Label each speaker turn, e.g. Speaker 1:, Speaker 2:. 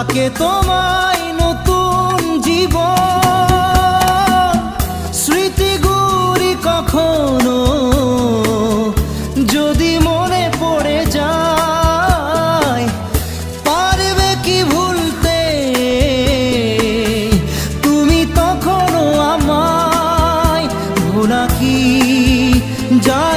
Speaker 1: থাকে তোমায় নতুন জীবন। স্মৃতিগুলি কখনো যদি মনে পড়ে যায়, পারবে কি ভুলতে? তুমি তখনো আমায় ভোলা কি? যা